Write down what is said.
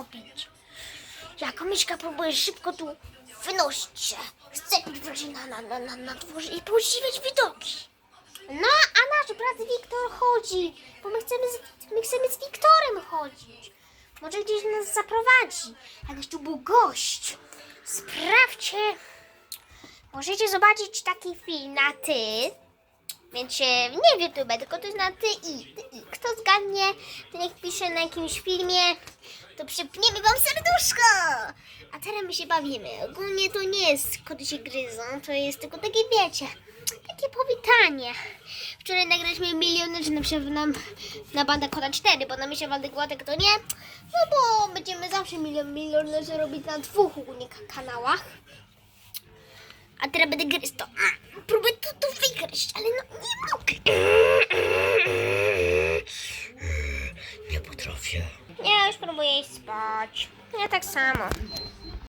mamy zrobić? Jako myszka próbuję szybko tu wynosić się. Wreszcie na, na, na, na, na dworze i podziwiać widoki. No, a nasz brat Wiktor chodzi, bo my chcemy z, my chcemy z Wiktorem chodzić. Może gdzieś nas zaprowadzi. Jakiś tu był gość. Sprawdźcie. Możecie zobaczyć taki film na ty. Więc nie YouTube, tylko to jest na ty i, ty i. Kto zgadnie, to niech pisze na jakimś filmie, to przypniemy wam serduszko. A teraz my się bawimy. Ogólnie to nie jest koty się gryzą, to jest tylko takie wiecie, takie powitanie. Wczoraj nagraliśmy milionerzy na przykład na, na banda Kota 4, bo na myśl Waldek Gładek to nie. No bo będziemy zawsze milion milionerzy robić na dwóch ogólnie ka- kanałach. A teraz będę gryźć to. Mm, Próbuję to, to wygryźć, ale no nie mogę. Nie potrafię. Ja już próbuję iść spać. Ja tak samo.